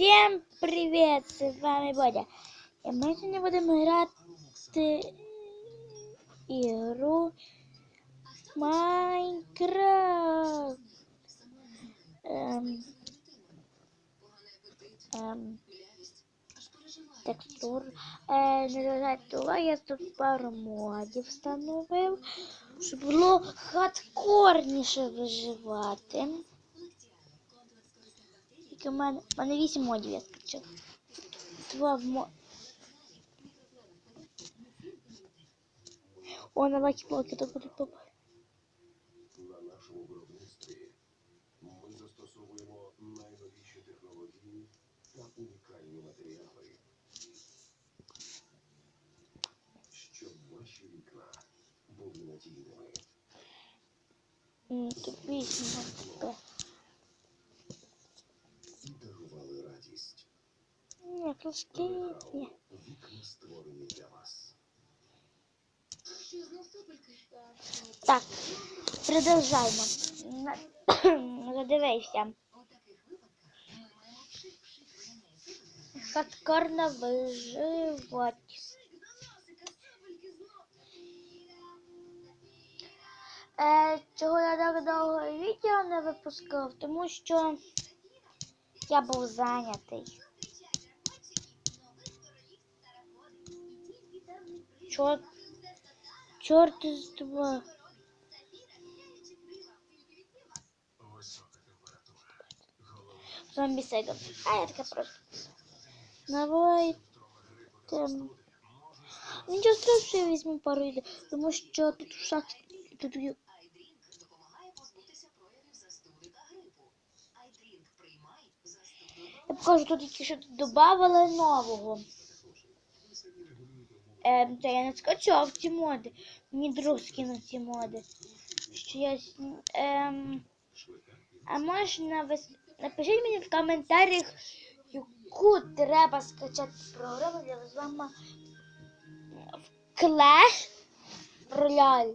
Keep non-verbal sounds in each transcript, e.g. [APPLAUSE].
Всім привіт! З вами Бодя. І ми сьогодні будемо грати ігру Майнкрафт. Ем, ем, текстур. Е, не зважайте я тут пару модів встановив, щоб було хардкорніше виживати. Тільки в мене, в мене 8 модів я скачав. Два в мо... О, на лакі блоки то буде топ. На нашому виробництві ми застосовуємо найновіші технології та унікальні матеріали, щоб ваші вікна були надійними. М, Тут 8 Вас. Так, продовжаємо. [COUGHS] Задивися. Хардкорно виживати. Е, чого я так довго відео не випускав? Тому що я був зайнятий. Чорт, чорт з два. Зомбі Сега. А я така просто. Давайте. Нічого страшного, я візьму пару відео, тому що тут в. Тут є-. Я покажу, тут що додавали нового. Ем, це я не скачав ці моди. Мені друг скинув ці моди. Що я ем, а можна ви напишіть мені в коментарях, яку треба скачати програму для вами в Clash Royale.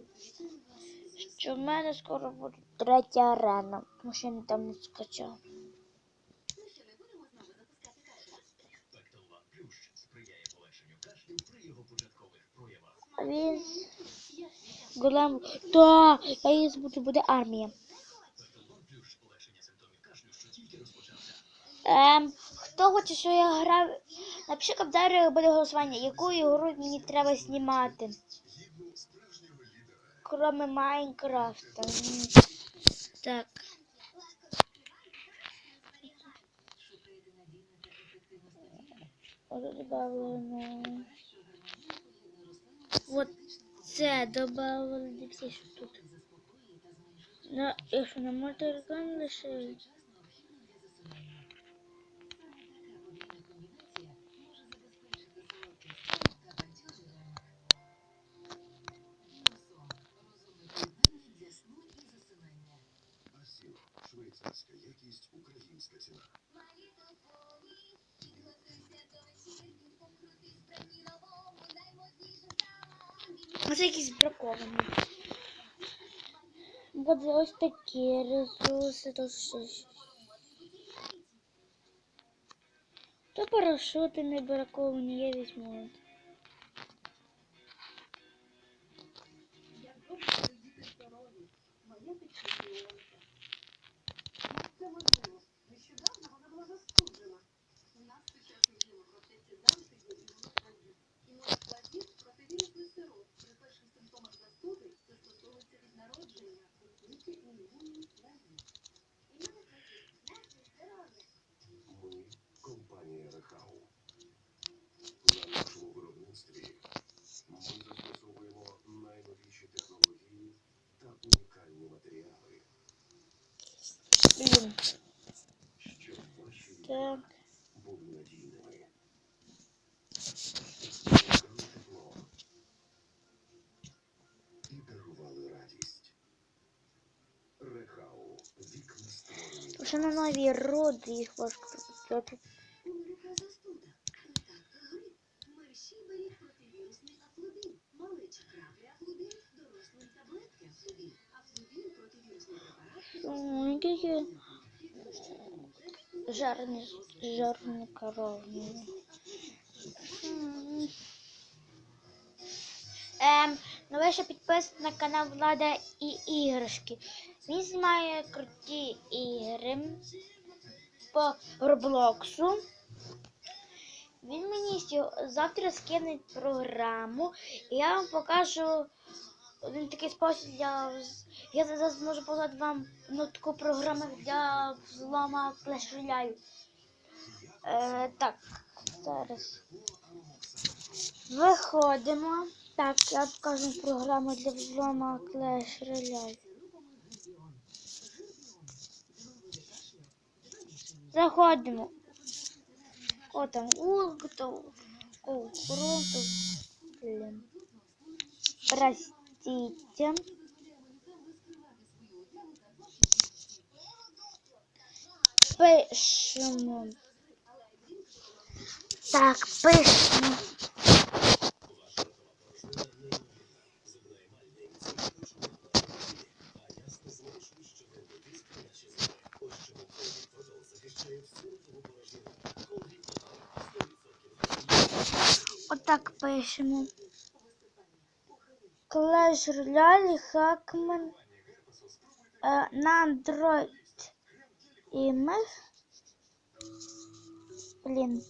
Що в мене скоро буде третя арена, тому що я там не скачав. Він голем. Да, я її збуду, буде армія. Ем, хто хоче, що я грав? Напиши в коментарях буде голосування, яку ігру мені треба знімати. Кроме Майнкрафта. Так. Добавлено. Вот це добавили. Дивіться, що тут. Ну, якщо не можете рекламу лише. Асіл. Швейцарська якість, українська ціна. Оце якісь браковані. Буде ось такі ресурси, то щось. То парашути не браковані, я візьму. Це можливо. Нещодавно вона була застуджена. Вікна Так. Афлудин. Афлудин – противірусний препарат, Ой, яке. від дощу. жарні, жарні коровні. Ем, ну ви ще на канал Влада і іграшки. Він знімає круті ігри по Роблоксу. Він мені завтра скине програму, і я вам покажу один такий спосіб для. Я зараз зможу показати вам ну, таку програму для взлома Royale. Е, так, зараз. Виходимо. Так, я покажу програму для взлома Clash Royale. Заходимо. О, там улк, то круто. Блин. Простите. Пишемо. Так, пишемо. Отак пишемо. Clash Royale Hackman на Android і ми. Блін.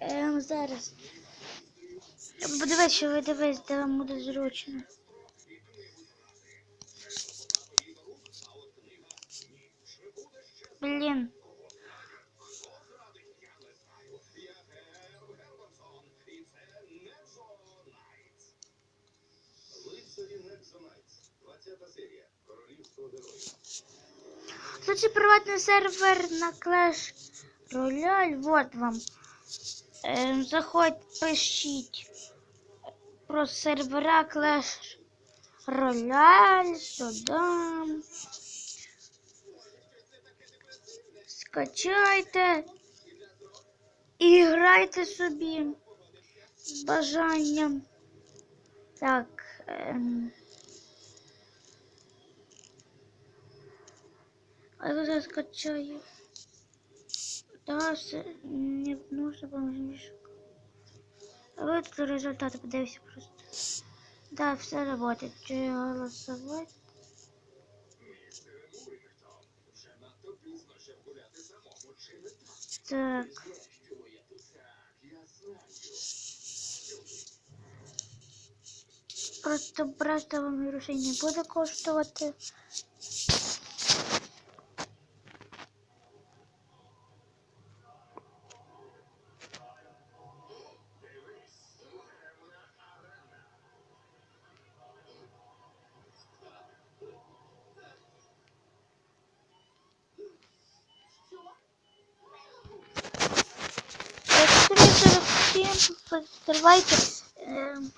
Ем, зараз. Подивись, що ви дивись, де вам буде зручно. Блін. Лицарі Нексонайтс. 20 серія. Королівство героїв. Тут же приватний сервер на Clash Royale. Вот вам. Ем, заходь, пишіть про сервера Clash Royale сюди. Скачайте і грайте собі з бажанням. Так. Ем. А я зараз скачаю. Да, все не нужно помощник. А вот результаты, подивися просто. Да, все работает. Я голосовать? Так. Просто просто вам грошей не буде коштувати. Сорок семь. Давайте. эм,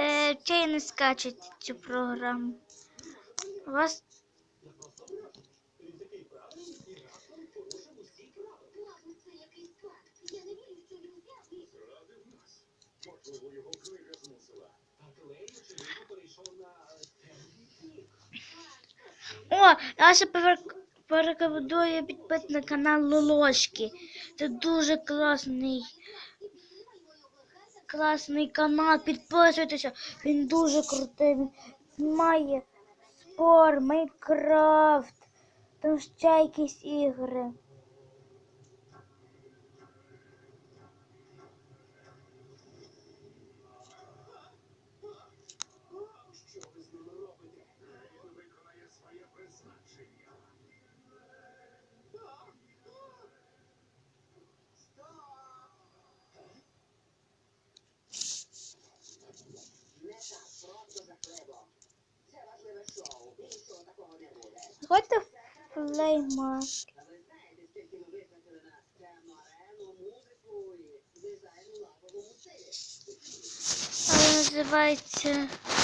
Е, чи не скачуть цю програму? У вас О, я ще перек- порекомендую підписати на канал Лолошки. Це дуже класний. Класний канал, підписуйтеся, він дуже крутий. Він має спор, Майнкрафт, там ще якісь ігри. What the flame mark? Она.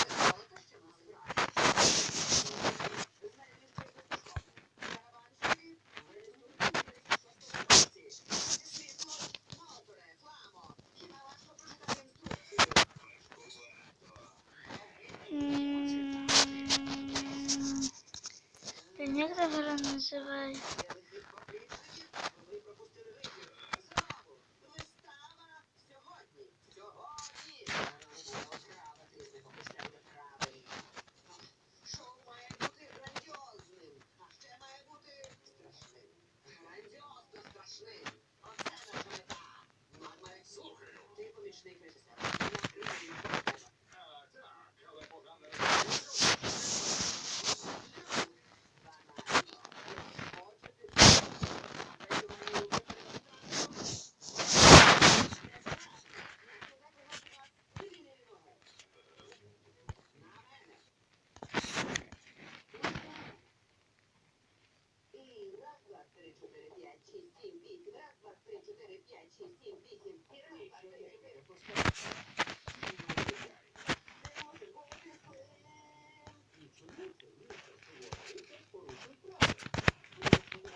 bye.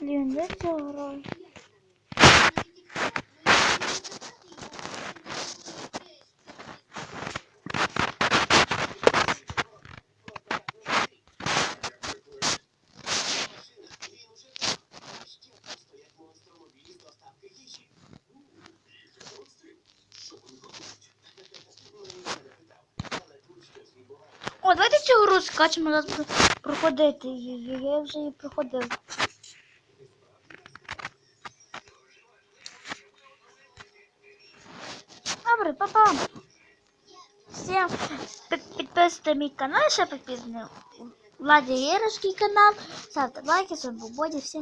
Блін, я це. О, давайте цю гру скачемо, проходити її. Я вже її проходив. та мій канал, ще підписаний Владі Єрочкий канал. Ставте лайки, свободі, всім.